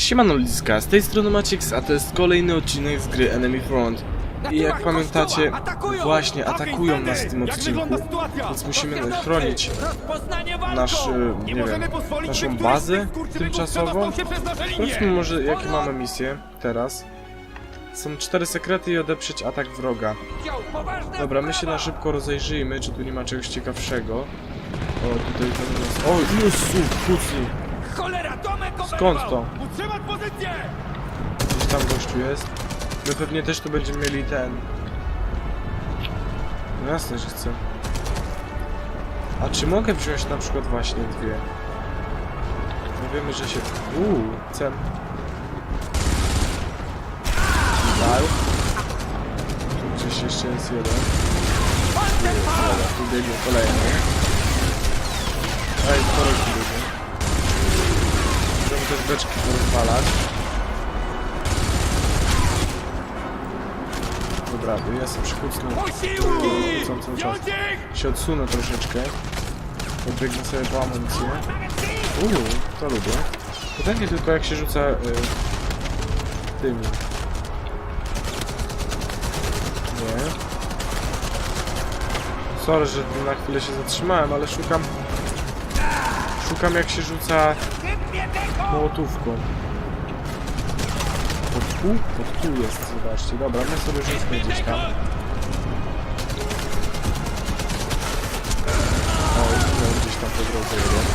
Siemano Liska, z tej strony Maciek, a to jest kolejny odcinek z gry Enemy Front. I jak pamiętacie, właśnie atakują nas w tym odcinku, więc musimy chronić nasz, e, nie wiem, naszą bazę tymczasową. Sprawdźmy może jakie mamy misje teraz. Są cztery sekrety i odeprzeć atak wroga. Dobra, my się na szybko rozejrzyjmy, czy tu nie ma czegoś ciekawszego. O, tutaj to jest... O, Jezu, kucni! Cholera, domek Skąd to? Utrzymać pozycję! Gdzieś tam gościu jest. My pewnie też tu będziemy mieli ten. No jasne, że chcę. A czy mogę wziąć na przykład właśnie dwie? No wiemy, że się... Uuu, cem. Dal. Tu gdzieś jeszcze jest jeden. Dobra, tu biegnie kolejny. Ej, biegnie. Możemy też beczki porozwalać. Dobra, ja sobie przykucnę cały czas. Się odsunę troszeczkę. Podbiegnę sobie po amunicję. Uuu, to lubię. Pytanie tylko jak się rzuca y, tymi. Nie. Sorry, że na chwilę się zatrzymałem, ale szukam... Szukam jak się rzuca mołotówką. Pod pół? Pod pół jest, zobaczcie. Dobra, my sobie rzucimy gdzieś tam. O, no, gdzieś tam po drodze jeden.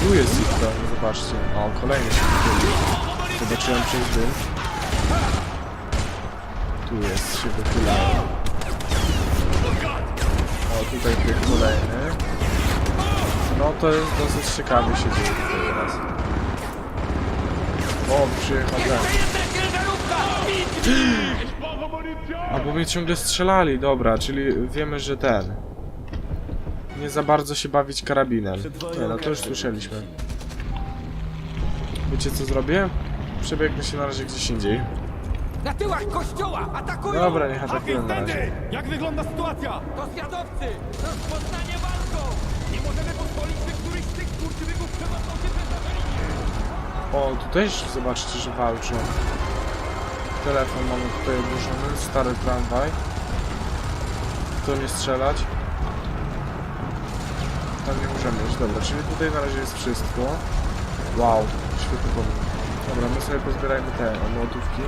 Tu jest Zipka, zobaczcie. O, kolejny się wychylił. Zobaczyłem przez dym. Tu jest, się wychylają. O, tutaj bieg kolejny. No to jest dosyć ciekawie się dzieje tutaj teraz. O, przyjechał ten. A bo mnie ciągle strzelali, dobra, czyli wiemy, że ten. Nie za bardzo się bawić karabinem. Nie, no to już słyszeliśmy. Wiecie co zrobię? Przebiegnę się na razie gdzieś indziej. Na tyłach kościoła! Atakują! Dobra, niech atakują na razie. Jak wygląda sytuacja? To zwiadowcy! Rozpoznanie walką! Nie możemy pozwolić, by któryś z tych skurczybyków przemocą się przedstawił! O, tu też zobaczcie, że walczą. Telefon mamy tutaj odłożony, stary tramwaj. To nie strzelać. Tam nie możemy iść, dobra, czyli tutaj na razie jest wszystko. Wow, świetny pomysł. Dobra, my sobie pozbierajmy te młotówki.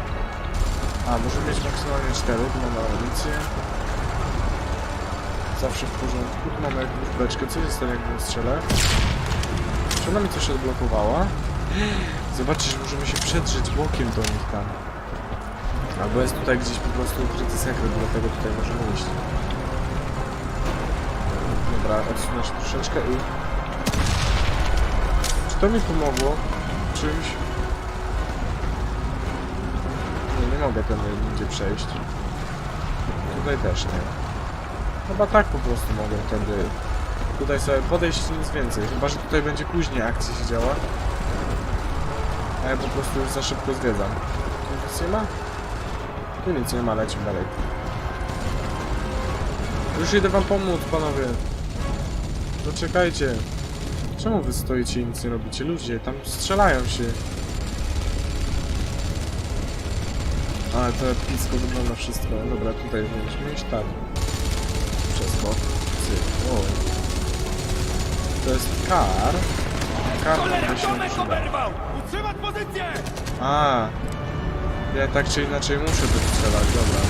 A, możemy mieć maksymalnie 4, tu mamy amunicję. Zawsze w porządku, tu mamy jakąś beczkę, co się stanie jak strzelę? Czy ona mi coś odblokowała? Zobaczcie, że możemy się przedrzeć bokiem do nich tam. Albo jest tutaj gdzieś po prostu ukryty sekret, dlatego tutaj możemy iść. Dobra, odsunę troszeczkę i... Czy to mi pomogło? Czymś? Nie, mogę ten nigdzie przejść. Tutaj też nie. Chyba tak po prostu mogę wtedy... Tutaj sobie podejść nic więcej. Chyba, że tutaj będzie później akcja się działa. A ja po prostu już za szybko zwiedzam. Tu nic nie ma? Tu nic nie ma, lecimy dalej. Już idę wam pomóc, panowie. Zaczekajcie. Czemu wy stoicie i nic nie robicie? Ludzie, tam strzelają się. Ale to epicko wygląda wszystko. Dobra, tutaj powinniśmy iść tak. Przeskok. Cyk. O. To jest kar. Kar by się przyda. oberwał! Utrzymać pozycję! A, ja tak czy inaczej muszę to strzelać, dobra.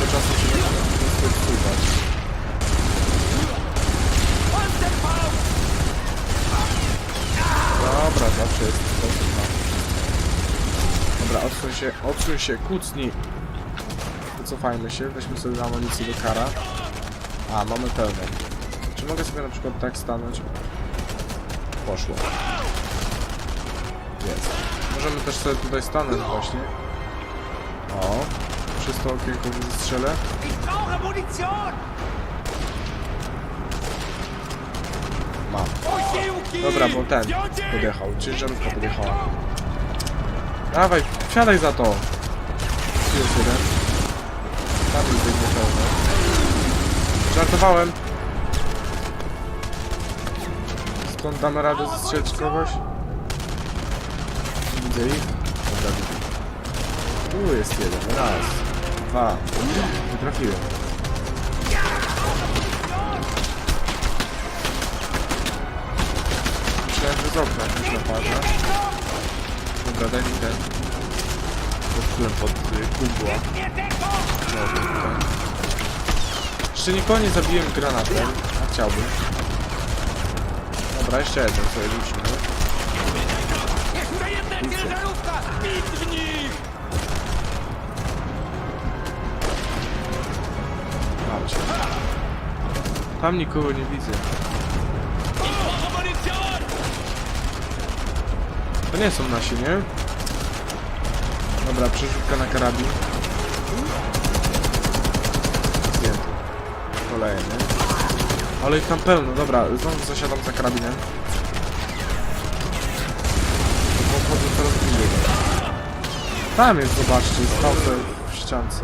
Do czasu się nie po prostu wpływać. Panzerfaust! Dobra, zawsze jest na Dobra, odsuń się, odsuń się, kucnij. Wycofajmy się, weźmy sobie amunicję do kara. A, mamy pełną. Czy mogę sobie na przykład tak stanąć? Poszło. Jest. Możemy też sobie tutaj stanąć właśnie. O, przez to okienko wystrzelę. Mam. Dobra, bo ten podjechał, ciężarówka podjechała. Dawaj, wsiadaj za to! Jest jeden. Tam jest biegnie pełno. Żartowałem. Stąd damy radę zestrzelić kogoś? Widzę ich. Dobra, widzę. Tu jest jeden. Raz. Dwa. Nie trafiłem. Myślałem, że z napadła. Dobra, daj mi ten. Podkułem pod y, kubła. No, tutaj. Jeszcze nikogo nie zabiłem granatem, a chciałbym. Dobra, jeszcze jeden sobie rzucimy. Jeszcze jedna ciężarówka! W nich! Tam nikogo nie widzę. To nie są nasi, nie? Dobra, przerzutka na karabin. Zdjęty. Kolejny. Ale ich tam pełno, dobra, znowu zasiadam za karabinem. Podchodzę coraz bliżej. Tam jest, zobaczcie, stał w ściance.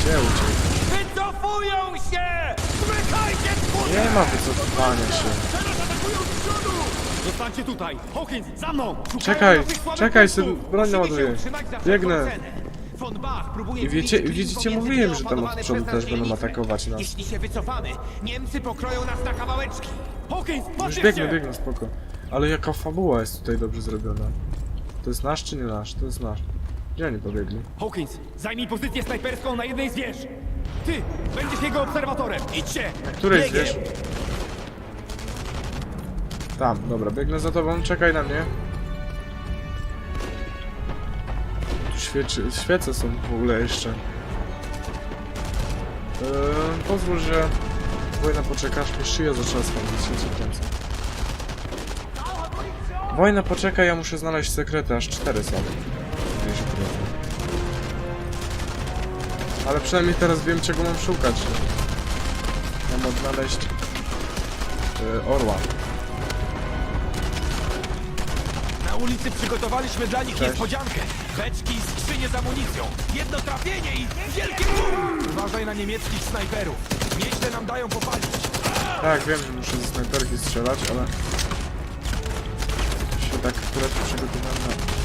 Gdzie uciekł? Wycofują się! Zmykajcie! Nie ma wycofywania się. Teraz atakują z przodu! Zostańcie tutaj! Hawkins, za mną! Szukają Czekaj, nowych słabych czekaj, punktów. syn, broń Musimy naładuję. się utrzymać za wszelką Biegnę. cenę. Von Bach próbuje I wiecie, widzicie, pomiędzy mówiłem, dwie że tam od opanowane przodu przez nas też będą dzielnice. atakować nas. Jeśli się wycofamy, Niemcy pokroją nas na kawałeczki. Hawkins, Już podnieś biegnę, biegnę, spoko. Ale jaka fabuła jest tutaj dobrze zrobiona. To jest nasz czy nie nasz? To jest nasz. Gdzie oni pobiegli? Hawkins, zajmij pozycję snajperską na jednej z wież. Ty, będziesz jego obserwatorem. Idźcie! Której Biegiem. wiesz? Tam, dobra, biegnę za tobą, czekaj na mnie. Tu świeczy, świece są w ogóle jeszcze. Eee, pozwól, że wojna poczeka, aż mi szyja zaczęła schodzić się. Wojna poczeka, ja muszę znaleźć sekrety, aż cztery są. Ale przynajmniej teraz wiem czego mam szukać. Mam odnaleźć yy, orła. Ulicy przygotowaliśmy dla nich Cześć. niespodziankę. Beczki i skrzynie z amunicją. Jedno trafienie i wielkie bum! Uważaj na niemieckich snajperów. Nieźle nam dają popalić. Tak, wiem, że muszę ze snajperki strzelać, ale... się tak akurat przygotowałem na...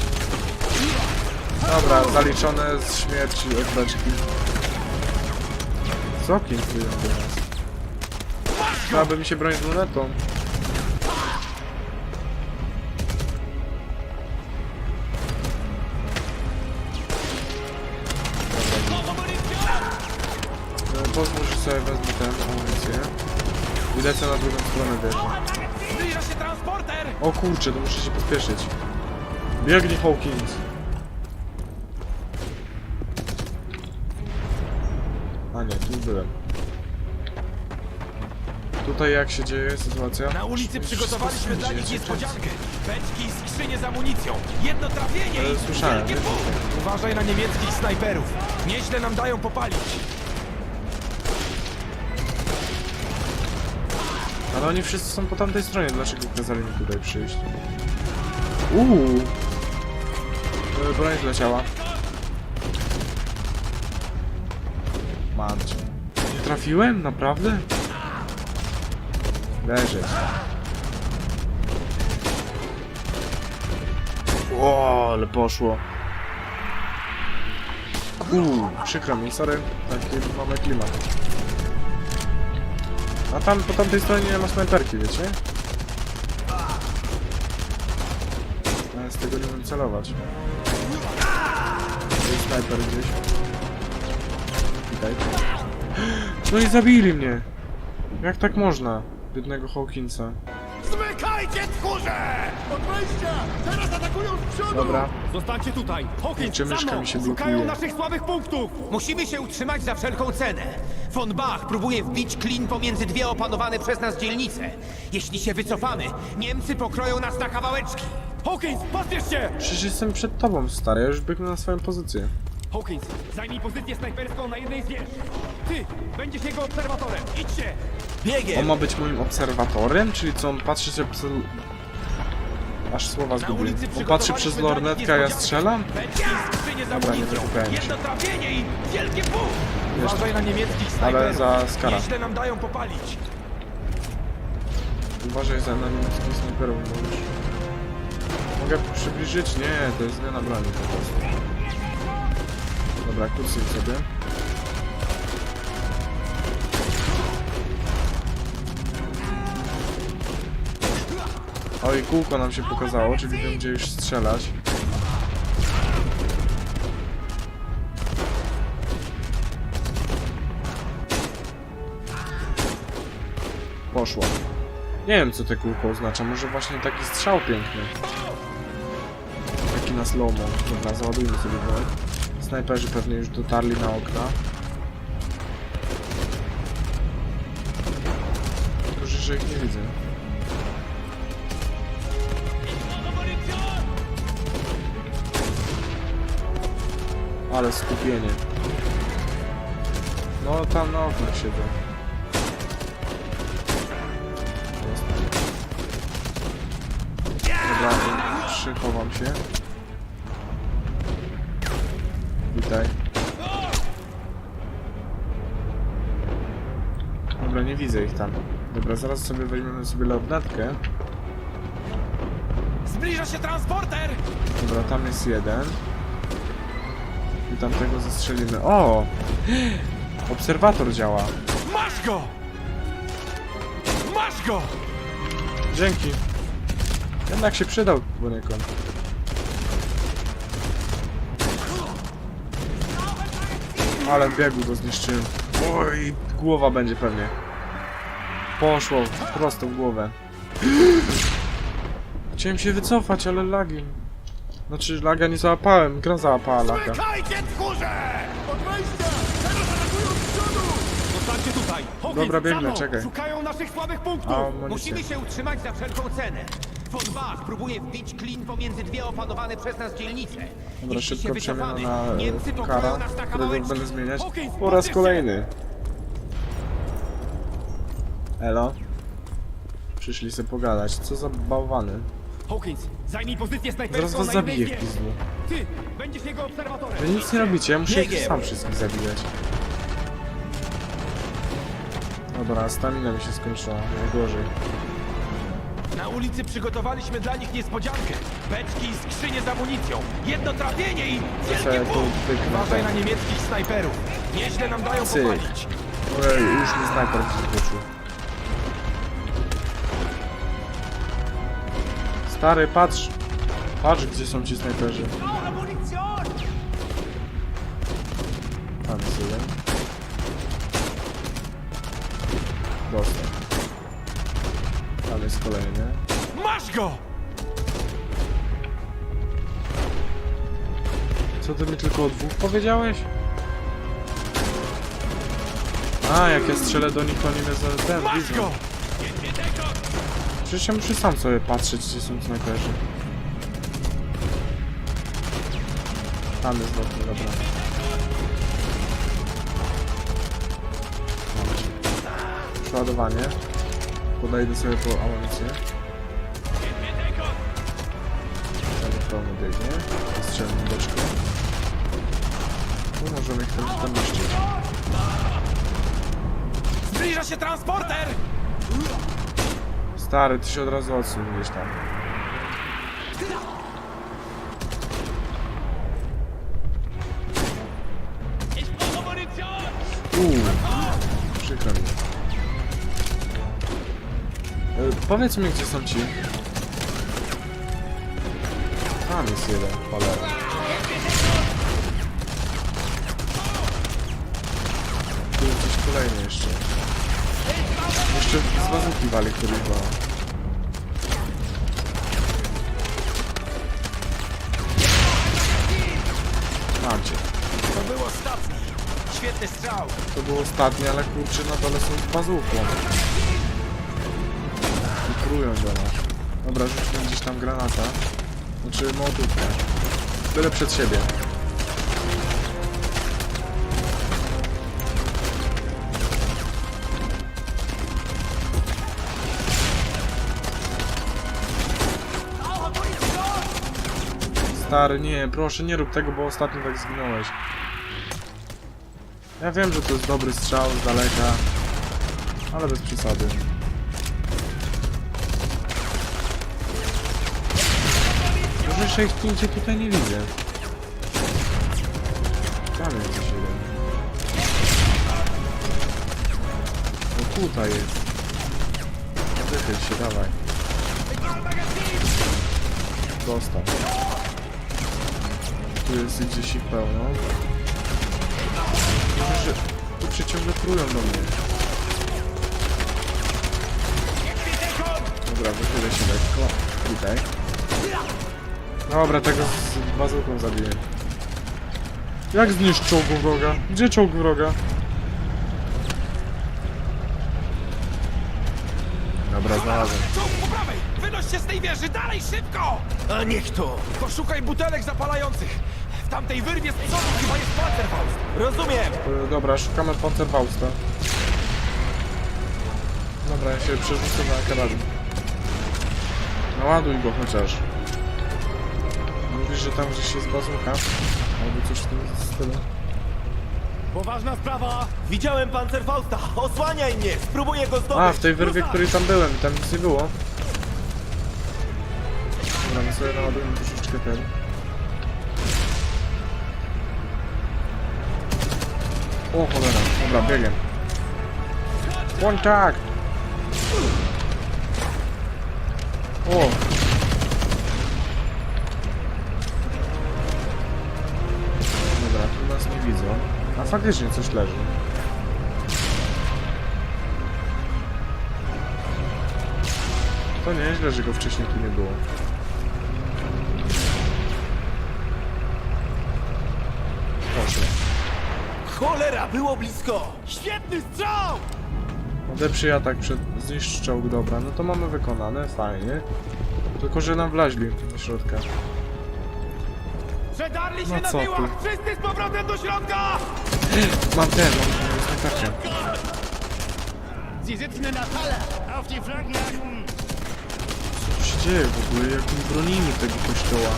Dobra, zaliczone z śmierci od beczki. Co kintują teraz? Chciałaby mi się bronić lunetą. Pozwól, że sobie wezmę tę amunicję. I lecę na drugą stronę wieży. Zbliża się transporter! O kurczę, to muszę się pospieszyć. Biegnij Hawkins. A nie, tu byłem. Tutaj jak się dzieje sytuacja? Na ulicy przygotowaliśmy dla nich niespodziankę. Beczki i skrzynie z amunicją. Jedno trafienie E, i słyszałem, wielkie wiesz! Uważaj na niemieckich snajperów. Nieźle nam dają popalić. Ale oni wszyscy są po tamtej stronie, dlaczego kazali mi tutaj przyjść? Uuu! E, Broń zleciała. Marcie. Nie trafiłem? Naprawdę? Leżeć. O, ale poszło. Uuu, przykro mi, sorry. Taki mamy klimat. A tam, po tamtej stronie nie ma snajperki, wiecie? Ja z tego nie umiem celować. Jest snajper gdzieś. Witaj. No i zabili mnie! Jak tak można? Biednego Hawkinsa. Zmykajcie tchórze! Od wejścia! Teraz atakują z przodu! Dobra. Zostańcie tutaj! Hawkins, myszka mi się Szukają naszych słabych punktów! Musimy się utrzymać za wszelką cenę. Von Bach próbuje wbić klin pomiędzy dwie opanowane przez nas dzielnice. Jeśli się wycofamy, Niemcy pokroją nas na kawałeczki. Hawkins, pospiesz się! Przecież jestem przed tobą, stary, ja już biegnę na swoją pozycję. Hawkins, zajmij pozycję snajperską na jednej z wież. Ty, będziesz jego obserwatorem. Idźcie! Biegiem! On ma być moim obserwatorem? Czyli co, on patrzy się przez... Aż słowa zgubiłem. On patrzy przez lornetkę, a ja strzelam? Dobra, nie się. Jedno trafienie i wielkie bum! Uważaj na niemieckich Ale snajperów. za skara. Nieźle nam dają popalić. Uważaj za niemieckimi snajperów, możesz... Mogę przybliżyć? Nie, to jest zmiana broni po prostu. Dobra, kucnij sobie. Oj, kółko nam się pokazało, czyli wiem gdzie już strzelać. Poszło. Nie wiem co te kółko oznacza, może właśnie taki strzał piękny. Taki na slow -mo. Dobra, załadujmy sobie broń. Snajperzy pewnie już dotarli na okna. Że- że ich nie widzę. Ale skupienie. No tam na oknach siedzą. Dobra, przychowam się. Witaj. Dobra, nie widzę ich tam. Dobra, zaraz sobie weźmiemy sobie lornetkę. Zbliża się transporter! Dobra, tam jest jeden. I tamtego zastrzelimy. O! Obserwator działa. Masz go! Masz go! Dzięki. Jednak się przydał poniekąd. Ale w biegu go zniszczyłem. Oj, głowa będzie pewnie. Poszło, prosto w głowę. Chciałem się wycofać, ale lagi. Znaczy, laga nie załapałem, gra załapała laga. Zostańcie tutaj! Dobra, biegnę, czekaj. Szukają naszych słabych punktów! Amunicję. Musimy się utrzymać za wszelką cenę. Von Bach próbuje wbić klin pomiędzy dwie opanowane przez nas dzielnice. Dobra, Jeśli szybko się przemiana wycofamy, na Niemcy e, pokroją kara, nas na którego kawałeczki. będę zmieniać Hawkins, po raz kolejny. Elo? Przyszli sobie pogadać. Co za bałwany. Hawkins, zajmij pozycję Zaraz snajperską was na zabiję w pizdu. Ty, będziesz jego obserwatorem. Wy nic nie robicie, ja muszę ich sam wszystkich zabijać. Dobra, stamina mi się skończyła, najgorzej. Na ulicy przygotowaliśmy dla nich niespodziankę. Beczki i skrzynie z amunicją. Jedno trafienie i wielki tu bum! Uważaj na niemieckich snajperów. Nieźle nam dają Cyk. popalić. Ojej, już mi snajper wyskoczył. Stary, patrz! Patrz, gdzie są ci snajperzy. Tam jest jeden. Dostał. Tam jest kolejny. Masz go! Co ty mi tylko o dwóch powiedziałeś? A, jak ja strzelę do nich, to oni mnie za ten Masz widzą. go! Przecież ja muszę sam sobie patrzeć, gdzie są snajperzy. Tam jest lotny, dobra. Przeładowanie. Podejdę sobie po amunicję. Tam pełno biegnie. Strzelam beczkę. Tu możemy ich tam, tam niszczyć. Zbliża się transporter! Stary, ty się od razu odsuń gdzieś tam. Powiedz mi, gdzie są ci. Tam jest jeden, cholera. Tu jest coś kolejny jeszcze. Jeszcze z bazuki wali któryś go. Mam cię. To był ostatni. Świetny strzał. To było ostatnie, ale kurczę na dole są z bazuką. Do nas. Dobra, rzućmy gdzieś tam granata. Znaczy młotówkę. Byle przed siebie. Stary, nie, proszę nie rób tego, bo ostatnio tak zginąłeś. Ja wiem, że to jest dobry strzał z daleka, ale bez przesady. Jeszcze ich nigdzie tutaj nie widzę. Tam jest gdzieś jeden. No tutaj jest. No wychyl się, dawaj. Dostał. Tu jest gdzieś ich pełno. Że tu przyciągle trują do mnie. Dobra, wychylę się lekko. Tutaj. Dobra, tego z bazuką zabiję. Jak zniszcz czołg wroga? Gdzie czołg wroga? Dobra, znalazłem. Czołg po prawej! Wynoś się z tej wieży! Dalej, szybko! A niech to! Poszukaj butelek zapalających! W tamtej wyrwie z przodu chyba jest Panzerfaust! Rozumiem! E, Dobra, szukamy Panzerfausta. Dobra, ja się przerzucę na karabin. Naładuj go chociaż. Że tam gdzieś jest bazuka? Albo coś w tym stylu. Poważna sprawa! Widziałem Panzerfausta! Osłaniaj mnie! Spróbuję go zdobyć! A, w tej wyrwie, której tam byłem, tam nic nie było. Dobra, my sobie naładujemy troszeczkę ten. O cholera, dobra, biegiem. Kontakt! O! Faktycznie coś leży. To nieźle, że go wcześniej tu nie było. Proszę. Cholera, było blisko! Świetny strzał! Odeprzyj atak przed zniszcz czołg, dobra, no to mamy wykonane, fajnie. Tylko, że nam wlaźli do środka. Przedarli się No na tyłach! ty? Wszyscy z powrotem do środka! Mam ten, mam ten tarczę. Sie sitzen in der Falle. Auf die Flanken achten. Co się dzieje w ogóle, jak my bronimy tego kościoła?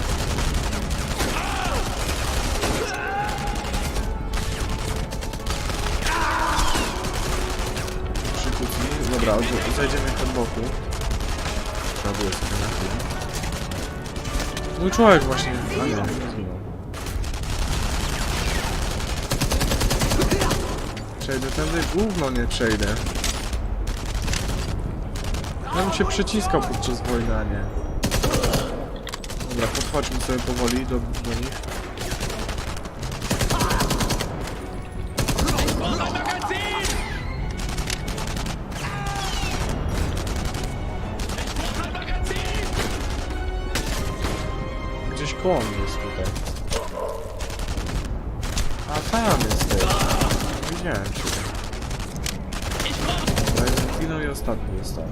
Przykutni. Dobra, od- zajdziemy od boku. Przoduję sobie na chwilę. Mój człowiek właśnie. A nie, nie zginął. Przejdę tędy? Gówno nie przejdę. Ja bym się przyciskał podczas wojny, a nie. Dobra, podchodźmy sobie powoli do, do nich. Gdzieś koło mnie jest tutaj. A tam jesteś. Widziałem. Dobra, jeden zginął i ostatni jest tam.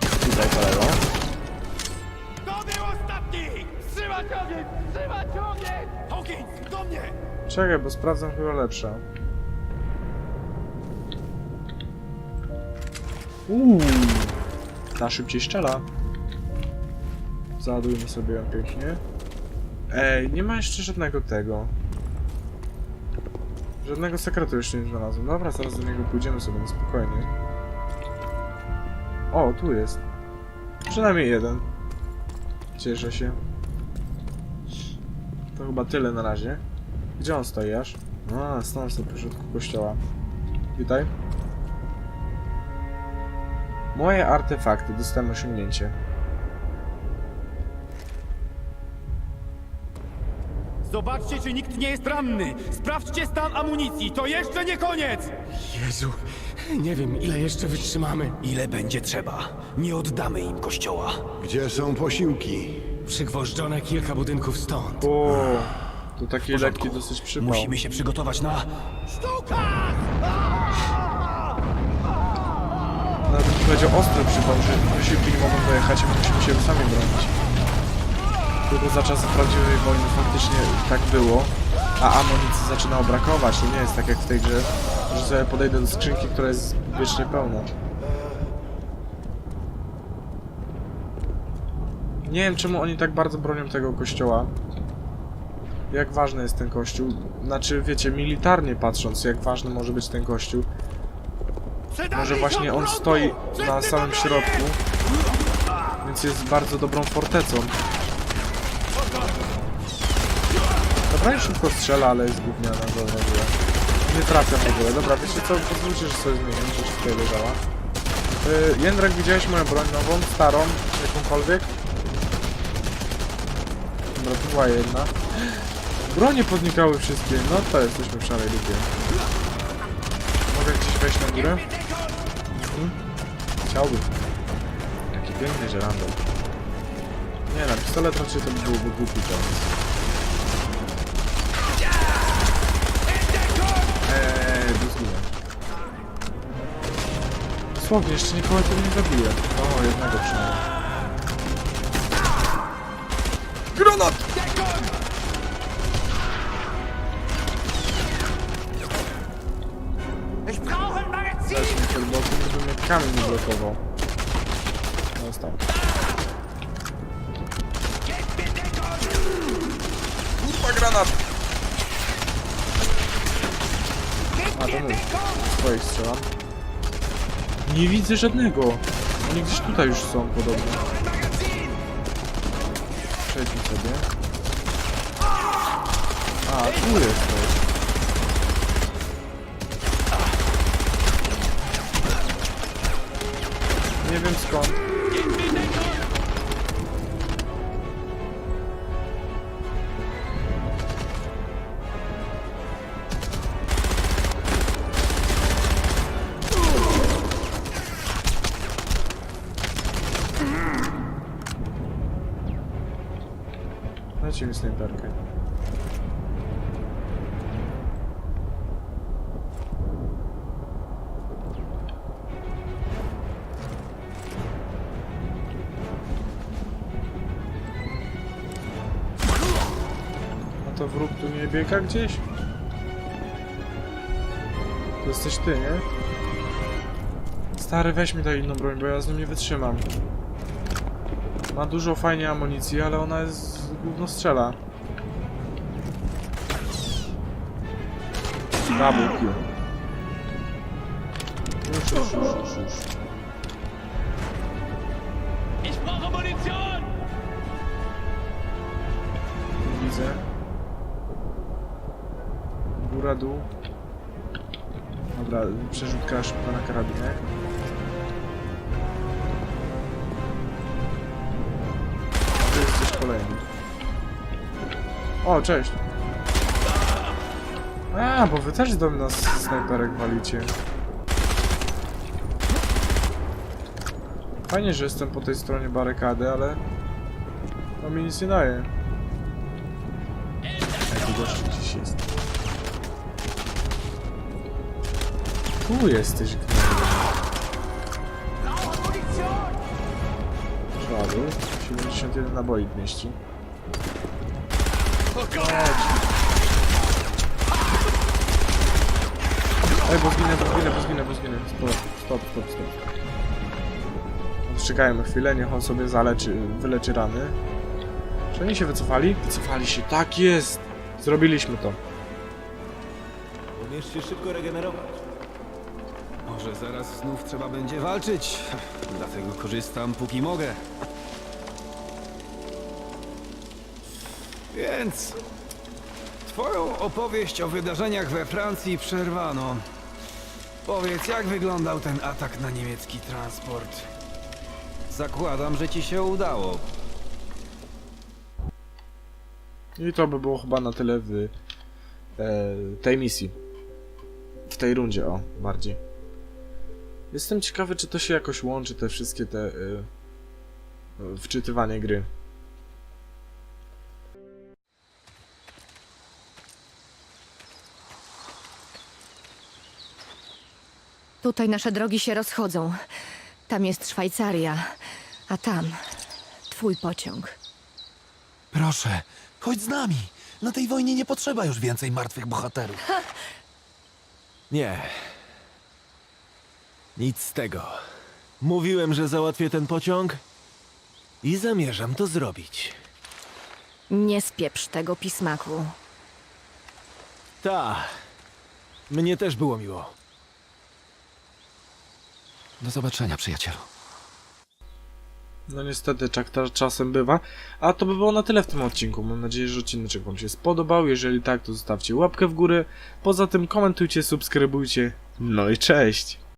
Tutaj kolego. To był ostatni! Trzymać ogień! Trzymać ogień! Hawkins, do mnie! Czekaj, bo sprawdzam chyba lepsza. Uuu, ta szybciej strzela. Załadujmy sobie ją pięknie. Ej, nie ma jeszcze żadnego tego. Żadnego sekretu jeszcze nie znalazłem. Dobra, zaraz do niego pójdziemy sobie na spokojnie. O, tu jest. Przynajmniej jeden. Cieszę się. To chyba tyle na razie. Gdzie on stoi aż? A, stał sobie w środku kościoła. Witaj. Moje artefakty. Dostałem osiągnięcie. Zobaczcie, czy nikt nie jest ranny! Sprawdźcie stan amunicji! To jeszcze nie koniec! Jezu, nie wiem ile jeszcze wytrzymamy. Ile będzie trzeba? Nie oddamy im kościoła. Gdzie są posiłki? Przygwożdżone kilka budynków stąd. O, to taki lekki dosyć przypał. Musimy się przygotować na... Nawet bym powiedział ostry przypał, że wysiłki nie mogą dojechać my musimy się sami bronić. Tylko za czasów prawdziwej wojny faktycznie tak było, a amunicji zaczynało brakować. To nie jest tak jak w tej grze, że sobie podejdę do skrzynki, która jest wiecznie pełna. Nie wiem czemu oni tak bardzo bronią tego kościoła. Jak ważny jest ten kościół. Znaczy, wiecie, militarnie patrząc, jak ważny może być ten kościół. Może właśnie on stoi na samym środku. Więc jest bardzo dobrą fortecą. Już szybko strzela, ale jest gówniana, dobra, dobra. Nie trafia w ogóle. Dobra, wiecie co, pozwólcie, że sobie zmienię, że tutaj leżała. Yy, Jędrek, widziałeś moją broń nową, starą, jakąkolwiek? Dobra, tu była jedna. Bronie podnikały wszystkie, no to jesteśmy w szarej lupie. Mogę gdzieś wejść na górę? Mhm. Chciałbym. Jaki piękny żerandol. Nie na pistolet raczej to byłoby głupi teraz. Dosłownie, jeszcze nikogo to nie zabije. O, jednego przynajmniej. Granat! Ich brauche ein Magazin! Kamień nie blokował. Nie widzę żadnego. Oni gdzieś tutaj już są podobno. Przejdźmy sobie. A, tu jest to. Nie wiem skąd. Snajperkę. A to wróg tu nie biega gdzieś? To jesteś ty, nie? Stary, weź mi tę inną broń, bo ja z nim nie wytrzymam. Ma dużo fajnie amunicji, ale ona jest gówno strzela. Double kill. Już, już, już, już, już. Ich brauche Munition! Nie widzę. Góra, dół. Dobra, przerzutka szybko na karabinek. O, cześć. A, bo wy też do nas snajperek walicie. Fajnie, że jestem po tej stronie barykady, ale... To mi nic nie daje. Jaki gościu gdzieś jest. Tu jesteś, gnoju. Szladu. 71 naboi mieści. Ej, bo zginę, bo zginę, bo zginę, bo zginę. Stop, stop, stop, stop. Czekajmy chwilę, niech on sobie zaleczy, wyleczy rany. Czy oni się wycofali? Wycofali się, tak jest! Zrobiliśmy to. Umiesz się szybko regenerować. Może zaraz znów trzeba będzie walczyć, dlatego korzystam póki mogę. Więc twoją opowieść o wydarzeniach we Francji przerwano. Powiedz, jak wyglądał ten atak na niemiecki transport? Zakładam, że ci się udało. I to by było chyba na tyle w e, tej misji. W tej rundzie, o, bardziej. Jestem ciekawy, czy to się jakoś łączy, te wszystkie te e, wczytywanie gry. Tutaj nasze drogi się rozchodzą. Tam jest Szwajcaria, a tam twój pociąg. Proszę, chodź z nami. Na tej wojnie nie potrzeba już więcej martwych bohaterów. Nie. Nic z tego. Mówiłem, że załatwię ten pociąg i zamierzam to zrobić. Nie spieprz tego pismaku. Ta. Mnie też było miło. Do zobaczenia, przyjacielu. No niestety, tak ta czasem bywa. A to by było na tyle w tym odcinku. Mam nadzieję, że odcinek Wam się spodobał. Jeżeli tak, to zostawcie łapkę w górę. Poza tym komentujcie, subskrybujcie. No i cześć!